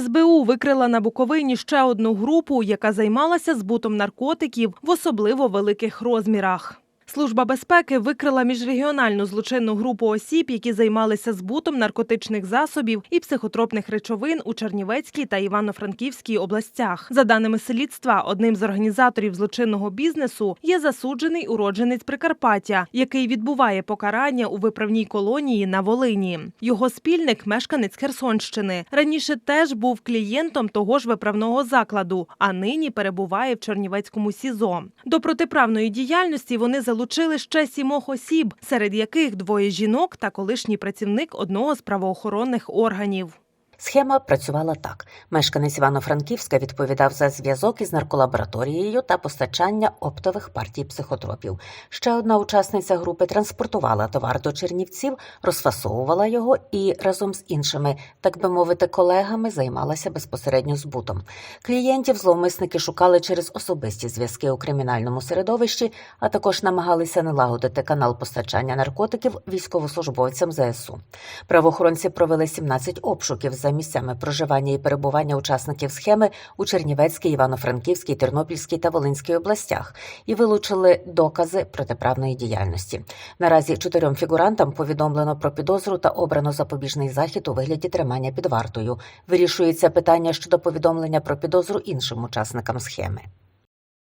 СБУ викрила на Буковині ще одну групу, яка займалася збутом наркотиків в особливо великих розмірах. Служба безпеки викрила міжрегіональну злочинну групу осіб, які займалися збутом наркотичних засобів і психотропних речовин у Чернівецькій та Івано-Франківській областях. За даними слідства, одним з організаторів злочинного бізнесу є засуджений уродженець Прикарпаття, який відбуває покарання у виправній колонії на Волині. Його спільник мешканець Херсонщини. Раніше теж був клієнтом того ж виправного закладу, а нині перебуває в Чернівецькому СІЗО. До протиправної діяльності вони залучили ще сімох осіб, серед яких двоє жінок та колишній працівник одного з правоохоронних органів. Схема працювала так: мешканець Івано-Франківська відповідав за зв'язок із нарколабораторією та постачання оптових партій психотропів. Ще одна учасниця групи транспортувала товар до Чернівців, розфасовувала його і разом з іншими, так би мовити, колегами займалася безпосередньо збутом. Клієнтів зловмисники шукали через особисті зв'язки у кримінальному середовищі, а також намагалися налагодити канал постачання наркотиків військовослужбовцям ЗСУ. Правоохоронці провели 17 обшуків за місцями проживання і перебування учасників схеми у Чернівецькій, Івано-Франківській, Тернопільській та Волинській областях і вилучили докази протиправної діяльності. Наразі чотирьом фігурантам повідомлено про підозру та обрано запобіжний захід у вигляді тримання під вартою. Вирішується питання щодо повідомлення про підозру іншим учасникам схеми.